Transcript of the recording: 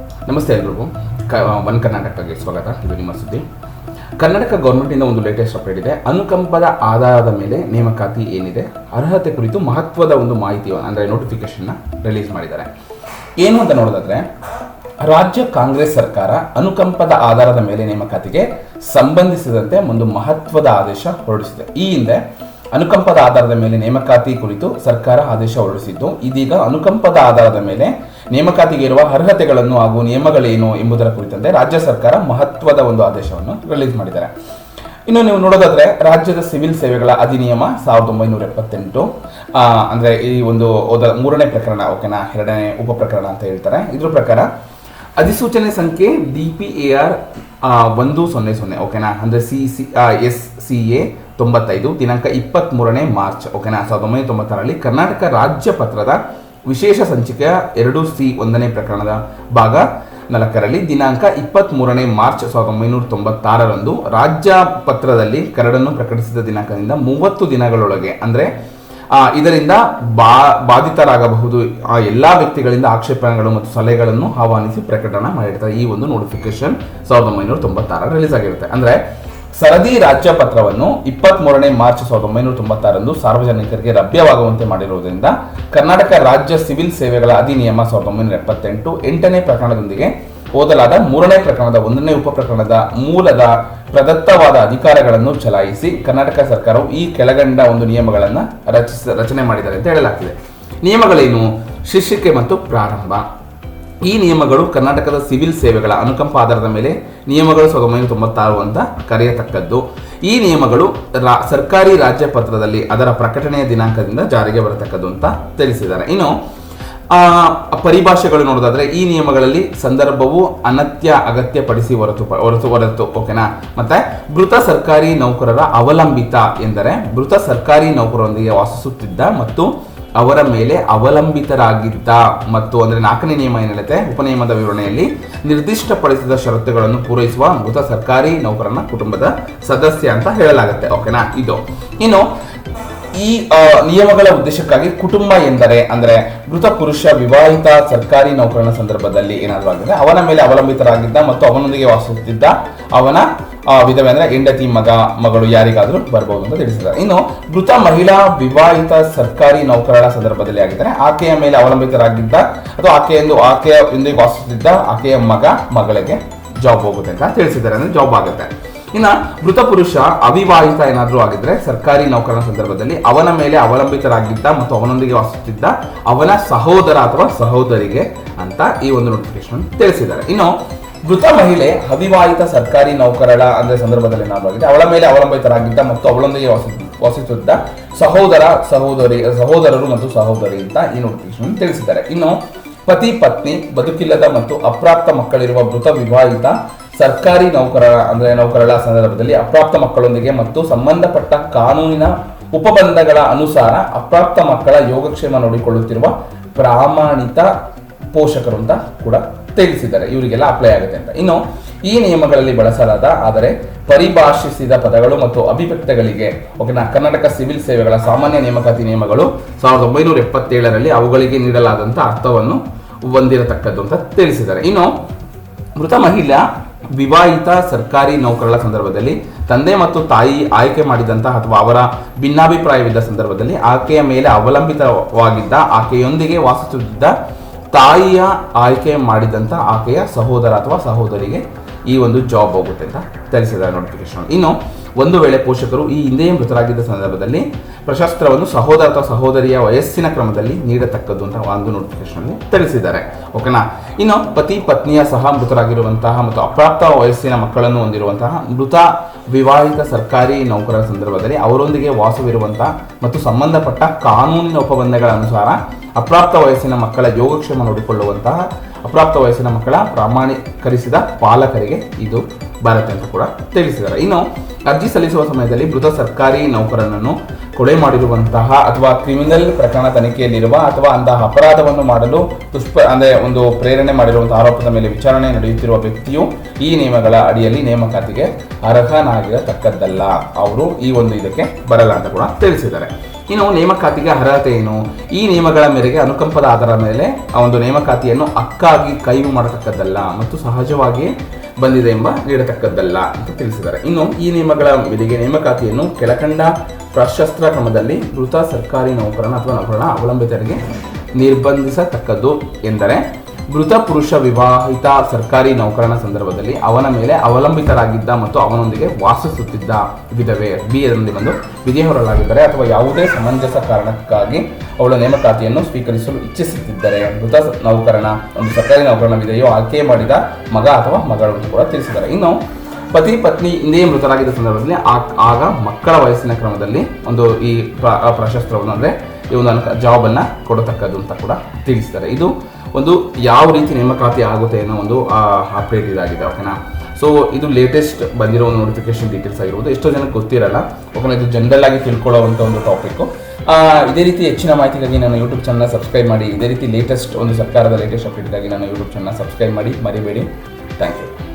ನಮಸ್ತೆ ಎಲ್ರಿಗೂ. ಕ ಒನ್ ಕರ್ನಾಟಕಕ್ಕೆ ಸ್ವಾಗತ. ಇದು ನಿಮ್ಮ ಸುದ್ದಿ. ಕರ್ನಾಟಕ ಗೌರ್ಮೆಂಟಿಂದ ಒಂದು ಲೇಟೆಸ್ಟ್ ಅಪ್ಡೇಟ್ ಇದೆ. ಅನುಕಂಪದ ಆಧಾರದ ಮೇಲೆ ನೇಮಕಾತಿ ಏನಿದೆ? ಅರ್ಹತೆ ಕುರಿತು ಮಹತ್ವದ ಒಂದು ಮಾಹಿತಿ ಅಂದರೆ ನೋಟಿಫಿಕೇಶನ್ನ ರಿಲೀಸ್ ಮಾಡಿದ್ದಾರೆ. ಏನು ಅಂತ ನೋಡೋದಾದ್ರೆ, ರಾಜ್ಯ ಕಾಂಗ್ರೆಸ್ ಸರ್ಕಾರ ಅನುಕಂಪದ ಆಧಾರದ ಮೇಲೆ ನೇಮಕಾತಿಗೆ ಸಂಬಂಧಿಸಿದಂತೆ ಒಂದು ಮಹತ್ವದ ಆದೇಶ ಹೊರಡಿಸಿದೆ. ಈ ಹಿಂದೆ ಅನುಕಂಪದ ಆಧಾರದ ಮೇಲೆ ನೇಮಕಾತಿ ಕುರಿತು ಸರ್ಕಾರ ಆದೇಶ ಹೊರಡಿಸಿದ್ದು, ಇದೀಗ ಅನುಕಂಪದ ಆಧಾರದ ಮೇಲೆ ನೇಮಕಾತಿಗೆ ಇರುವ ಅರ್ಹತೆಗಳನ್ನು ಹಾಗೂ ನಿಯಮಗಳೇನು ಎಂಬುದರ ಕುರಿತಂತೆ ರಾಜ್ಯ ಸರ್ಕಾರ ಮಹತ್ವದ ಒಂದು ಆದೇಶವನ್ನು ರಿಲೀಸ್ ಮಾಡಿದ್ದಾರೆ. ಇನ್ನು ನೀವು ನೋಡೋದಾದ್ರೆ ರಾಜ್ಯದ ಸಿವಿಲ್ ಸೇವೆಗಳ ಅಧಿನಿಯಮ ಸಾವಿರದ ಒಂಬೈನೂರ ಎಪ್ಪತ್ತೆಂಟು ಅಂದ್ರೆ ಈ ಒಂದು ಮೂರನೇ ಪ್ರಕರಣ, ಓಕೆನಾ, ಎರಡನೇ ಉಪ ಪ್ರಕರಣ ಅಂತ ಹೇಳ್ತಾರೆ. ಇದ್ರ ಪ್ರಕಾರ ಅಧಿಸೂಚನೆ ಸಂಖ್ಯೆ ಡಿ ಪಿ ಒಂದು ಸೊನ್ನೆ ಸೊನ್ನೆ, ಓಕೆನಾ, ಅಂದರೆ C C S C A ತೊಂಬತ್ತೈದು, ದಿನಾಂಕ ಇಪ್ಪತ್ತ್ಮೂರನೇ ಮಾರ್ಚ್, ಓಕೆನಾ, ಸಾವಿರದ ಒಂಬೈನೂರ ತೊಂಬತ್ತಾರರಲ್ಲಿ ಕರ್ನಾಟಕ ರಾಜ್ಯ ಪತ್ರದ ವಿಶೇಷ ಸಂಚಿಕೆಯ ಎರಡು ಸಿ ಒಂದನೇ ಪ್ರಕರಣದ ಭಾಗ. ನಾಲ್ಕರಲ್ಲಿ ದಿನಾಂಕ ಇಪ್ಪತ್ತ್ಮೂರನೇ ಮಾರ್ಚ್ ಸಾವಿರದ ಒಂಬೈನೂರ ತೊಂಬತ್ತಾರರಂದು ರಾಜ್ಯ ಪತ್ರದಲ್ಲಿ ಕರಡನ್ನು ಪ್ರಕಟಿಸಿದ ದಿನಾಂಕದಿಂದ ಮೂವತ್ತು ದಿನಗಳೊಳಗೆ, ಅಂದರೆ ಇದರಿಂದ ಬಾ, ಬಾಧಿತರಾಗಬಹುದು ಆ ಎಲ್ಲ ವ್ಯಕ್ತಿಗಳಿಂದ ಆಕ್ಷೇಪಣೆಗಳು ಮತ್ತು ಸಲಹೆಗಳನ್ನು ಆಹ್ವಾನಿಸಿ ಪ್ರಕಟಣೆ ಮಾಡಿರ್ತಾರೆ. ಈ ಒಂದು ನೋಟಿಫಿಕೇಶನ್ ಸಾವಿರದ ಒಂಬೈನೂರ ತೊಂಬತ್ತಾರ ರಿಲೀಸ್ ಆಗಿರುತ್ತೆ. ಅಂದ್ರೆ ಸರದಿ ರಾಜ್ಯ ಪತ್ರವನ್ನು ಇಪ್ಪತ್ತ್ ಮೂರನೇ ಮಾರ್ಚ್ ಸಾವಿರದ ಒಂಬೈನೂರ ತೊಂಬತ್ತಾರಂದು ಸಾರ್ವಜನಿಕರಿಗೆ ಲಭ್ಯವಾಗುವಂತೆ ಮಾಡಿರುವುದರಿಂದ ಕರ್ನಾಟಕ ರಾಜ್ಯ ಸಿವಿಲ್ ಸೇವೆಗಳ ಅಧಿನಿಯಮ ಸಾವಿರದ ಒಂಬೈನೂರ ಎಪ್ಪತ್ತೆಂಟು ಎಂಟನೇ ಪ್ರಕರಣದೊಂದಿಗೆ ಓದಲಾದ ಮೂರನೇ ಪ್ರಕರಣದ ಒಂದನೇ ಉಪ ಪ್ರಕರಣದ ಮೂಲದ ಪ್ರದತ್ತವಾದ ಅಧಿಕಾರಗಳನ್ನು ಚಲಾಯಿಸಿ ಕರ್ನಾಟಕ ಸರ್ಕಾರವು ಈ ಕೆಳಗಂಡ ಒಂದು ನಿಯಮಗಳನ್ನು ರಚಿಸ, ರಚನೆ ಮಾಡಿದ್ದಾರೆ ಅಂತ ಹೇಳಲಾಗ್ತಿದೆ. ನಿಯಮಗಳೇನು? ಶೀರ್ಷಿಕೆ ಮತ್ತು ಪ್ರಾರಂಭ. ಈ ನಿಯಮಗಳು ಕರ್ನಾಟಕದ ಸಿವಿಲ್ ಸೇವೆಗಳ ಅನುಕಂಪ ಆಧಾರದ ಮೇಲೆ ನಿಯಮಗಳು ಸಾವಿರದ ಒಂಬೈನೂರ ತೊಂಬತ್ತಾರು ಅಂತ ಕರೆಯತಕ್ಕದ್ದು. ಈ ನಿಯಮಗಳು ರಾ- ಸರ್ಕಾರಿ ರಾಜ್ಯ ಪತ್ರದಲ್ಲಿ ಅದರ ಪ್ರಕಟಣೆಯ ದಿನಾಂಕದಿಂದ ಜಾರಿಗೆ ಬರತಕ್ಕದ್ದು ಅಂತ ತಿಳಿಸಿದ್ದಾರೆ. ಇನ್ನು ಪರಿಭಾಷೆಗಳು ನೋಡೋದಾದ್ರೆ ಈ ನಿಯಮಗಳಲ್ಲಿ ಸಂದರ್ಭವು ಅನತ್ಯ ಅಗತ್ಯ ಪಡಿಸಿ ಹೊರತು ಹೊರತು ಹೊರತು, ಓಕೆನಾ? ಮತ್ತೆ ಮೃತ ಸರ್ಕಾರಿ ನೌಕರರ ಅವಲಂಬಿತ ಎಂದರೆ ಮೃತ ಸರ್ಕಾರಿ ನೌಕರರೊಂದಿಗೆ ವಾಸಿಸುತ್ತಿದ್ದ ಮತ್ತು ಅವರ ಮೇಲೆ ಅವಲಂಬಿತರಾಗಿದ್ದ ಮತ್ತು ಅಂದರೆ ನಾಲ್ಕನೇ ನಿಯಮ ಏನೇಳುತ್ತೆ ಉಪನಿಯಮದ ವಿವರಣೆಯಲ್ಲಿ ನಿರ್ದಿಷ್ಟಪಡಿಸಿದ ಷರತ್ತುಗಳನ್ನು ಪೂರೈಸುವ ಮೃತ ಸರ್ಕಾರಿ ನೌಕರನ ಕುಟುಂಬದ ಸದಸ್ಯ ಅಂತ ಹೇಳಲಾಗುತ್ತೆ. ಓಕೆನಾ? ಇದು. ಇನ್ನು ಈ ನಿಯಮಗಳ ಉದ್ದೇಶಕ್ಕಾಗಿ ಕುಟುಂಬ ಎಂದರೆ ಅಂದ್ರೆ ಮೃತ ಪುರುಷ ವಿವಾಹಿತ ಸರ್ಕಾರಿ ನೌಕರನ ಸಂದರ್ಭದಲ್ಲಿ ಏನಾದರೂ ಆಗಿದ್ರೆ ಅವನ ಮೇಲೆ ಅವಲಂಬಿತರಾಗಿದ್ದ ಮತ್ತು ಅವನೊಂದಿಗೆ ವಾಸಿಸುತ್ತಿದ್ದ ಅವನ ವಿಧವೆ ಅಂದ್ರೆ ಹೆಂಡತಿ, ಮಗ, ಮಗಳು ಯಾರಿಗಾದರೂ ಬರಬಹುದು ಅಂತ ತಿಳಿಸಿದ್ದಾರೆ. ಇನ್ನು ಮೃತ ಮಹಿಳಾ ವಿವಾಹಿತ ಸರ್ಕಾರಿ ನೌಕರರ ಸಂದರ್ಭದಲ್ಲಿ ಆಗಿದ್ದಾರೆ. ಆಕೆಯ ಮೇಲೆ ಅವಲಂಬಿತರಾಗಿದ್ದ ಅಥವಾ ಆಕೆಯೊಂದು ಆಕೆಯ ಒಂದಿಗೆ ವಾಸಿಸುತ್ತಿದ್ದ ಆಕೆಯ ಮಗ, ಮಗಳಿಗೆ ಜಾಬ್ ಹೋಗುತ್ತೆ ಅಂತ ತಿಳಿಸಿದ್ದಾರೆ. ಅಂದ್ರೆ ಜಾಬ್ ಆಗುತ್ತೆ. ಇನ್ನ ಮೃತ ಪುರುಷ ಅವಿವಾಹಿತ ಏನಾದರೂ ಆಗಿದ್ರೆ ಸರ್ಕಾರಿ ನೌಕರನ ಸಂದರ್ಭದಲ್ಲಿ ಅವನ ಮೇಲೆ ಅವಲಂಬಿತರಾಗಿದ್ದ ಮತ್ತು ಅವನೊಂದಿಗೆ ವಾಸಿಸುತ್ತಿದ್ದ ಅವನ ಸಹೋದರ ಅಥವಾ ಸಹೋದರಿಗೆ ಅಂತ ಈ ಒಂದು ನೋಟಿಫಿಕೇಶನ್ ತಿಳಿಸಿದ್ದಾರೆ. ಇನ್ನು ಮೃತ ಮಹಿಳೆ ಅವಿವಾಹಿತ ಸರ್ಕಾರಿ ನೌಕರಳ ಅಂದ್ರೆ ಸಂದರ್ಭದಲ್ಲಿ ಏನಾದರೂ ಆಗಿದೆ ಅವಳ ಮೇಲೆ ಅವಲಂಬಿತರಾಗಿದ್ದ ಮತ್ತು ಅವಳೊಂದಿಗೆ ವಾಸಿ, ವಾಸಿಸುತ್ತಿದ್ದ ಸಹೋದರ, ಸಹೋದರಿ, ಸಹೋದರರು ಮತ್ತು ಸಹೋದರಿ ಅಂತ ಈ ನೋಟಿಫಿಕೇಶನ್ ತಿಳಿಸಿದ್ದಾರೆ. ಇನ್ನು ಪತಿ ಪತ್ನಿ, ಬದುಕಿಲ್ಲದ ಮತ್ತು ಅಪ್ರಾಪ್ತ ಮಕ್ಕಳಿರುವ ಮೃತ ವಿವಾಹಿತ ಸರ್ಕಾರಿ ನೌಕರರ ಅಂದ್ರೆ ನೌಕರರ ಸಂದರ್ಭದಲ್ಲಿ ಅಪ್ರಾಪ್ತ ಮಕ್ಕಳೊಂದಿಗೆ ಮತ್ತು ಸಂಬಂಧಪಟ್ಟ ಕಾನೂನಿನ ಉಪಬಂಧಗಳ ಅನುಸಾರ ಅಪ್ರಾಪ್ತ ಮಕ್ಕಳ ಯೋಗಕ್ಷೇಮ ನೋಡಿಕೊಳ್ಳುತ್ತಿರುವ ಪ್ರಾಮಾಣಿತ ಪೋಷಕರು ಅಂತ ಕೂಡ ತಿಳಿಸಿದ್ದಾರೆ ಇವರಿಗೆಲ್ಲ ಅಪ್ಲೈ ಆಗುತ್ತೆ ಅಂತ. ಇನ್ನು ಈ ನಿಯಮಗಳಲ್ಲಿ ಬಳಸಲಾದ, ಆದರೆ ಪರಿಭಾಷಿಸಿದ ಪದಗಳು ಮತ್ತು ಅಭಿವ್ಯಕ್ತಿಗಳಿಗೆ ಓಕೆನಾ ಕರ್ನಾಟಕ ಸಿವಿಲ್ ಸೇವೆಗಳ ಸಾಮಾನ್ಯ ನೇಮಕಾತಿ ನಿಯಮಗಳು ಸಾವಿರದ ಒಂಬೈನೂರ ಎಪ್ಪತ್ತೇಳರಲ್ಲಿ ಅವುಗಳಿಗೆ ನೀಡಲಾದಂಥ ಅರ್ಥವನ್ನು ಹೊಂದಿರತಕ್ಕದ್ದು ಅಂತ ತಿಳಿಸಿದ್ದಾರೆ ಇನ್ನು ಮೃತ ಮಹಿಳಾ ವಿವಾಹಿತ ಸರ್ಕಾರಿ ನೌಕರರ ಸಂದರ್ಭದಲ್ಲಿ, ತಂದೆ ಮತ್ತು ತಾಯಿ ಆಯ್ಕೆ ಮಾಡಿದಂತಹ ಅಥವಾ ಅವರ ಭಿನ್ನಾಭಿಪ್ರಾಯವಿದ್ದ ಸಂದರ್ಭದಲ್ಲಿ ಆಕೆಯ ಮೇಲೆ ಅವಲಂಬಿತವಾಗಿದ್ದ, ಆಕೆಯೊಂದಿಗೆ ವಾಸಿಸುತ್ತಿದ್ದ ತಾಯಿಯ ಆಯ್ಕೆ ಮಾಡಿದಂಥ ಆಕೆಯ ಸಹೋದರ ಅಥವಾ ಸಹೋದರಿಗೆ ಈ ಒಂದು ಜಾಬ್ ಹೋಗುತ್ತೆ ಅಂತ ತಿಳಿಸಿದ್ದಾರೆ ನೋಟಿಫಿಕೇಶನ್ ಇನ್ನು ಒಂದು ವೇಳೆ ಪೋಷಕರು ಈ ಹಿಂದೆಯೇ ಮೃತರಾಗಿದ್ದ ಸಂದರ್ಭದಲ್ಲಿ ಪ್ರಶಸ್ತ್ರವನ್ನು ಸಹೋದರ ಅಥವಾ ಸಹೋದರಿಯ ವಯಸ್ಸಿನ ಕ್ರಮದಲ್ಲಿ ನೀಡತಕ್ಕದ್ದು ಅಂತ ಒಂದು ನೋಟಿಫಿಕೇಶನ್ ತಿಳಿಸಿದ್ದಾರೆ. ಓಕೆನಾ ಇನ್ನು ಪತಿ ಪತ್ನಿಯ ಸಹ ಮೃತರಾಗಿರುವಂತಹ ಮತ್ತು ಅಪ್ರಾಪ್ತ ವಯಸ್ಸಿನ ಮಕ್ಕಳನ್ನು ಹೊಂದಿರುವಂತಹ ಮೃತ ವಿವಾಹಿತ ಸರ್ಕಾರಿ ನೌಕರರ ಸಂದರ್ಭದಲ್ಲಿ ಅವರೊಂದಿಗೆ ವಾಸವಿರುವಂತಹ ಮತ್ತು ಸಂಬಂಧಪಟ್ಟ ಕಾನೂನಿನ ಉಪಬಂಧಗಳ ಅನುಸಾರ ಅಪ್ರಾಪ್ತ ವಯಸ್ಸಿನ ಮಕ್ಕಳ ಯೋಗಕ್ಷೇಮ ನೋಡಿಕೊಳ್ಳುವಂತಹ ಅಪ್ರಾಪ್ತ ವಯಸ್ಸಿನ ಮಕ್ಕಳ ಪ್ರಮಾಣೀಕರಿಸಿದ ಪಾಲಕರಿಗೆ ಇದು ಬರುತ್ತೆ ಅಂತ ಕೂಡ ತಿಳಿಸಿದ್ದಾರೆ. ಇನ್ನು ಅರ್ಜಿ ಸಲ್ಲಿಸುವ ಸಮಯದಲ್ಲಿ ಮೃತ ಸರ್ಕಾರಿ ನೌಕರನನ್ನು ಕೊಲೆ ಮಾಡಿರುವಂತಹ ಅಥವಾ ಕ್ರಿಮಿನಲ್ ಪ್ರಕರಣ ತನಿಖೆಯಲ್ಲಿರುವ ಅಥವಾ ಅಂತಹ ಅಪರಾಧವನ್ನು ಮಾಡಲು ಪುಷ್ಪ, ಅಂದರೆ ಒಂದು ಪ್ರೇರಣೆ ಮಾಡಿರುವಂತಹ ಆರೋಪದ ಮೇಲೆ ವಿಚಾರಣೆ ನಡೆಯುತ್ತಿರುವ ವ್ಯಕ್ತಿಯು ಈ ನಿಯಮಗಳ ಅಡಿಯಲ್ಲಿ ನೇಮಕಾತಿಗೆ ಅರ್ಹನಾಗಿರತಕ್ಕದ್ದಲ್ಲ. ಅವರು ಈ ಒಂದು ಇದಕ್ಕೆ ಬರಲ್ಲ ಅಂತ ಕೂಡ ತಿಳಿಸಿದ್ದಾರೆ. ಇನ್ನು ನೇಮಕಾತಿಗೆ ಅರ್ಹತೆ ಏನು? ಈ ನಿಯಮಗಳ ಮೇರೆಗೆ ಅನುಕಂಪದ ಆಧಾರದ ಮೇಲೆ ಆ ಒಂದು ನೇಮಕಾತಿಯನ್ನು ಅಕ್ಕಾಗಿ ಕೈವು ಮಾಡತಕ್ಕದ್ದಲ್ಲ ಮತ್ತು ಸಹಜವಾಗಿ ಬಂದಿದೆ ಎಂಬ ನೀಡತಕ್ಕದ್ದಲ್ಲ ಅಂತ ತಿಳಿಸಿದ್ದಾರೆ. ಇನ್ನು ಈ ನಿಯಮಗಳ ಮೇರೆಗೆ ನೇಮಕಾತಿಯನ್ನು ಕೆಳಕಂಡ ಪ್ರಶಸ್ತ್ರ ಕ್ರಮದಲ್ಲಿ ಮೃತ ಸರ್ಕಾರಿ ನೌಕರನ ಅಥವಾ ನೌಕರನ ಅವಲಂಬಿತರಿಗೆ ನಿರ್ಬಂಧಿಸತಕ್ಕದ್ದು ಎಂದರೆ ಮೃತ ಪುರುಷ ವಿವಾಹಿತ ಸರ್ಕಾರಿ ನೌಕರನ ಸಂದರ್ಭದಲ್ಲಿ ಅವನ ಮೇಲೆ ಅವಲಂಬಿತರಾಗಿದ್ದ ಮತ್ತು ಅವನೊಂದಿಗೆ ವಾಸಿಸುತ್ತಿದ್ದ ವಿಧವೆ ಬಿ ಎಲ್ಲಿ ಬಂದು ವಿಧಿ ಹೊರಲಾಗಿದ್ದರೆ ಅಥವಾ ಯಾವುದೇ ಸಮಂಜಸ ಕಾರಣಕ್ಕಾಗಿ ಅವಳ ನೇಮಕಾತಿಯನ್ನು ಸ್ವೀಕರಿಸಲು ಇಚ್ಛಿಸುತ್ತಿದ್ದರೆ ಮೃತ ನೌಕರನ, ಒಂದು ಸರ್ಕಾರಿ ನೌಕರನ ವಿಧೆಯು ಆಯ್ಕೆ ಮಾಡಿದ ಮಗ ಅಥವಾ ಮಗಳು ಕೂಡ ತಿಳಿಸಿದ್ದಾರೆ. ಇನ್ನು ಪತಿ ಪತ್ನಿ ಹಿಂದೆಯೇ ಮೃತರಾಗಿದ್ದ ಸಂದರ್ಭದಲ್ಲಿ ಆಗ ಮಕ್ಕಳ ವಯಸ್ಸಿನ ಕ್ರಮದಲ್ಲಿ ಒಂದು ಈ ಪ್ರ- ಪ್ರಶಸ್ತ್ರವನ್ನು ಅಂದರೆ ಈ ಒಂದು ಜಾಬನ್ನು ಕೊಡತಕ್ಕದ್ದು ಅಂತ ಕೂಡ ತಿಳಿಸ್ತಾರೆ. ಇದು ಒಂದು ಯಾವ ರೀತಿ ನೇಮಕಾತಿ ಆಗುತ್ತೆ ಅನ್ನೋ ಒಂದು ಅಪ್ಡೇಟ್ ಇದಾಗಿದೆ ಓಕೆನಾ? ಸೊ ಇದು ಲೇಟೆಸ್ಟ್ ಬಂದಿರೋ ಒಂದು ನೋಟಿಫಿಕೇಶನ್ ಡೀಟೇಲ್ಸ್ ಆಗಿರ್ಬೋದು. ಎಷ್ಟೋ ಜನಕ್ಕೆ ಗೊತ್ತಿರಲ್ಲ. ಓಕೆನಾ, ಇದು ಜನರಲ್ ಆಗಿ ತಿಳ್ಕೊಳ್ಳೋವಂಥ ಒಂದು ಟಾಪಿಕ್ಕು ಇದೇ ರೀತಿ ಹೆಚ್ಚಿನ ಮಾಹಿತಿಗಾಗಿ ನನ್ನ ಯೂಟ್ಯೂಬ್ ಚಾನಲ್ ಸಬ್ಸ್ಕ್ರೈಬ್ ಮಾಡಿ. ಇದೇ ರೀತಿ ಲೇಟೆಸ್ಟ್ ಒಂದು ಸರ್ಕಾರದ ಲೇಟೆಸ್ಟ್ ಅಪ್ಡೇಟ್ಗಾಗಿ ನನ್ನ ಯೂಟ್ಯೂಬ್ ಚಾನಲ್ ಸಬ್ಸ್ಕ್ರೈಬ್ ಮಾಡಿ. ಮರಿಬೇಡಿ. Thank you